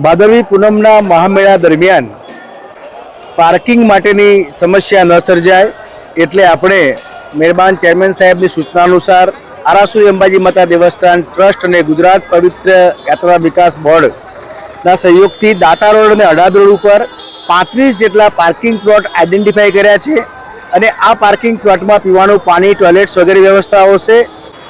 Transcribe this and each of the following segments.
ભાદરવી પૂનમના મહામેળા દરમિયાન પાર્કિંગ માટેની સમસ્યા ન સર્જાય એટલે આપણે મહેરબાન ચેરમેન સાહેબની સૂચના અનુસાર આરાસુરી અંબાજી માતા દેવસ્થાન ટ્રસ્ટ અને ગુજરાત પવિત્ર યાત્રા વિકાસ બોર્ડના સહયોગથી દાતા રોડ અને અડાદ રોડ ઉપર પાંત્રીસ જેટલા પાર્કિંગ પ્લોટ આઈડેન્ટિફાઈ કર્યા છે અને આ પાર્કિંગ પ્લોટમાં પીવાનું પાણી, ટોયલેટ્સ વગેરે વ્યવસ્થાઓ છે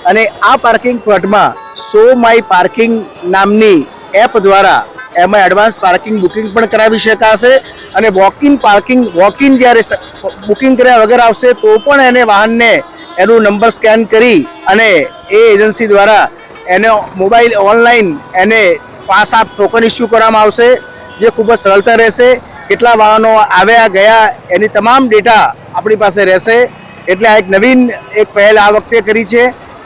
અને આ પાર્કિંગ પ્લોટમાં સો માય પાર્કિંગ નામની એપ દ્વારા એમાં એડવાન્સ પાર્કિંગ બુકિંગ પણ કરાવી શકાશે અને walk in parking walk in જ્યારે બુકિંગ કર્યા વગર આવશે તો પણ એને વાહનને એનું નંબર સ્કેન કરી અને એ એજન્સી દ્વારા એને મોબાઈલ ઓનલાઈન એને પાસ આપ ટોકન ઇસ્યુ કરવામાં આવશે, જે ખૂબ જ સરળતા રહેશે. કેટલા વાહનો આવ્યા, ગયા, એની તમામ ડેટા આપણી પાસે રહેશે. એટલે આ એક નવીન, એક પહેલ આ વખતે કરી છે.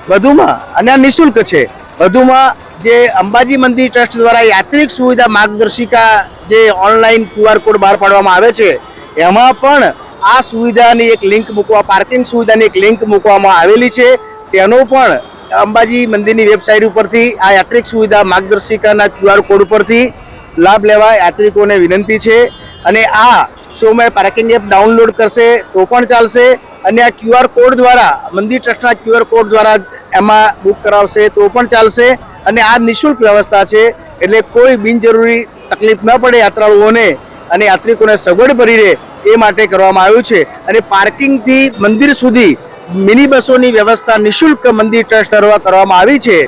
વધુમાં, અને આ નિઃશુલ્ક છે. વધુમાં જે અંબાજી મંદિર ટ્રસ્ટ દ્વારા યાત્રિક સુવિધા માર્ગદર્શિકા જે ઓનલાઈન ક્યુઆર કોડ બહાર પાડવામાં આવે છે, એમાં પણ આ સુવિધાની એક લિંક મૂકવા, પાર્કિંગ સુવિધાની એક લિંક મૂકવામાં આવેલી છે. તેનો પણ અંબાજી મંદિરની વેબસાઇટ ઉપરથી આ યાત્રિક સુવિધા માર્ગદર્શિકાના ક્યુઆર કોડ ઉપરથી લાભ લેવા યાત્રિકોને વિનંતી છે. અને આ સોમય પાર્કિંગ એપ ડાઉનલોડ કરશે તો પણ ચાલશે. અને આ ક્યુઆર કોડ દ્વારા, મંદિર ટ્રસ્ટના ક્યુઆર કોડ દ્વારા એમાં બુક કરાવશે તો પણ ચાલશે. અને આ નિઃશુલ્ક વ્યવસ્થા છે એટલે કોઈ બિનજરૂરી તકલીફ ન પડે યાત્રાળુઓને અને યાત્રિકોને સગવડ ભરી રહે એ માટે કરવામાં આવ્યું છે. અને પાર્કિંગથી મંદિર સુધી મિની બસોની વ્યવસ્થા નિઃશુલ્ક મંદિર ટ્રસ્ટ દ્વારા કરવામાં આવી છે.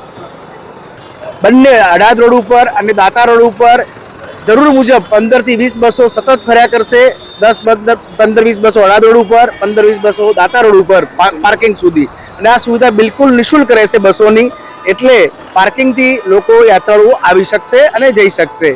બંને અડાદ રોડ ઉપર અને દાતા રોડ ઉપર જરૂર મુજબ પંદરથી વીસ બસો સતત ફર્યા કરશે. દસ પંદર વીસ બસો અડાદ રોડ ઉપર, પંદર વીસ બસો દાતા રોડ ઉપર પાર્કિંગ સુધી. અને આ સુવિધા બિલકુલ નિઃશુલ્ક રહેશે બસોની. એટલે પાર્કિંગથી લોકો યાત્રાળુઓ આવી શકશે અને જઈ શકશે.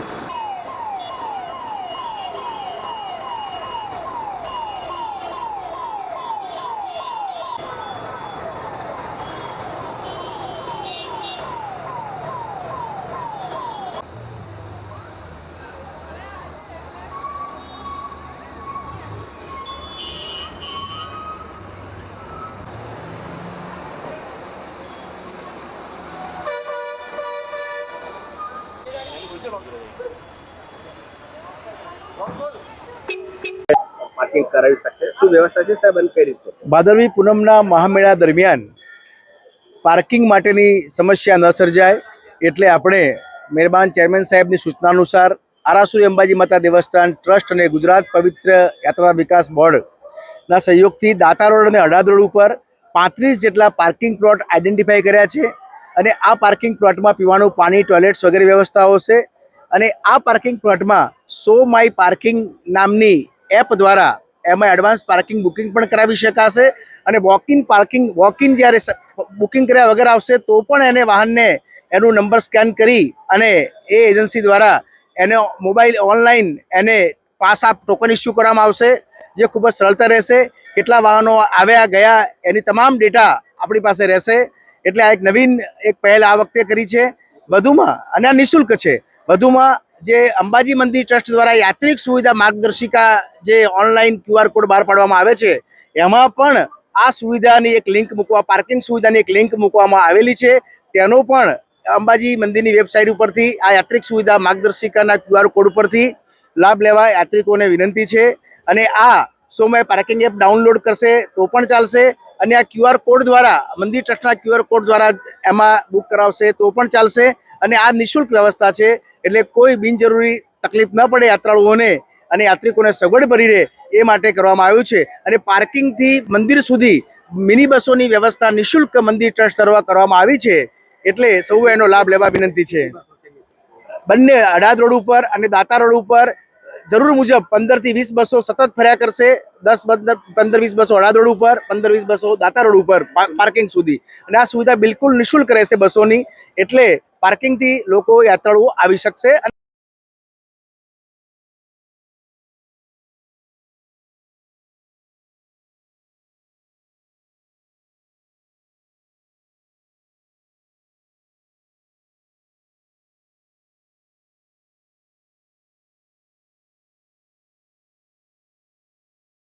પાર્કિંગ કરાવી શકશે? શું વ્યવસ્થા છે સાહેબ, અને કઈ રીતે? ભાદરવી પૂનમના મહામેળા દરમિયાન પાર્કિંગ માટેની સમસ્યા ન સર્જાય એટલે આપણે મહેરબાન ચેરમેન સાહેબની સૂચના અનુસાર આરાસુરી અંબાજી માતા દેવસ્થાન ટ્રસ્ટ અને ગુજરાત પવિત્ર યાત્રા વિકાસ બોર્ડના સહયોગથી દાતા રોડ અને અડાદ રોડ ઉપર પાંત્રીસ જેટલા પાર્કિંગ પ્લોટ આઈડેન્ટિફાઈ કર્યા છે અને આ પાર્કિંગ પ્લોટમાં પીવાનું પાણી, ટોયલેટ્સ વગેરે વ્યવસ્થાઓ છે અને આ પાર્કિંગ પ્લોટમાં સો માય પાર્કિંગ નામની એપ દ્વારા એમાં એડવાન્સ પાર્કિંગ બુકિંગ પણ કરાવી શકાશે. અને walk in parking walk in જ્યારે બુકિંગ કર્યા વગર આવશે, તો પણ એને વાહનને એનું નંબર સ્કેન કરી અને એ એજન્સી દ્વારા એને મોબાઈલ ઓનલાઈન એને પાસ આપ ટોકન ઇસ્યુ કરવામાં આવશે, જે ખૂબ જ સરળતા રહેશે. કેટલા વાહનો આવ્યા, ગયા, એની તમામ ડેટા આપણી પાસે રહેશે. એટલે આ એક નવીન, એક પહેલ આ વખતે કરી છે. વધુમાં, અને આ નિઃશુલ્ક છે. વધુમાં જે અંબાજી મંદિર ટ્રસ્ટ દ્વારા યાત્રિક સુવિધા માર્ગદર્શિકા જે ઓનલાઈન ક્યુઆર કોડ બહાર પાડવામાં આવે છે, એમાં પણ આ સુવિધાની એક લિંક મૂકવા, પાર્કિંગ સુવિધાની એક લિંક મૂકવામાં આવેલી છે. તેનો પણ અંબાજી મંદિરની વેબસાઇટ ઉપરથી આ યાત્રિક સુવિધા માર્ગદર્શિકાના ક્યુઆર કોડ ઉપરથી લાભ લેવા યાત્રિકોને વિનંતી છે. અને આ સોમય પાર્કિંગ એપ ડાઉનલોડ કરશે તો પણ ચાલશે. અને આ ક્યુઆર કોડ દ્વારા, મંદિર ટ્રસ્ટના ક્યુઆર કોડ દ્વારા એમાં બુક કરાવશે તો પણ ચાલશે. અને આ નિઃશુલ્ક વ્યવસ્થા છે એટલે કોઈ બિનજરૂરી તકલીફ ન પડે યાત્રાળુઓને અને યાત્રિકોને સગવડ ભરી રહે એ માટે કરવામાં આવ્યું છે. અને પાર્કિંગથી મંદિર સુધી મિની બસોની વ્યવસ્થા નિઃશુલ્ક મંદિર ટ્રસ્ટ દ્વારા કરવામાં આવી છે. એટલે સૌ એનો લાભ લેવા વિનંતી છે. બંને અડાદ રોડ ઉપર અને દાતા રોડ ઉપર જરૂર મુજબ પંદરથી વીસ બસો સતત ફર્યા કરશે. દસ, પંદર વીસ બસો અડાદ રોડ ઉપર, પંદર, વીસ બસો દાતા રોડ ઉપર પાર્કિંગ સુધી. અને આ સુવિધા બિલકુલ નિઃશુલ્ક રહેશે બસોની. એટલે પાર્કિંગથી લોકો યાત્રાળુઓ આવી શકશે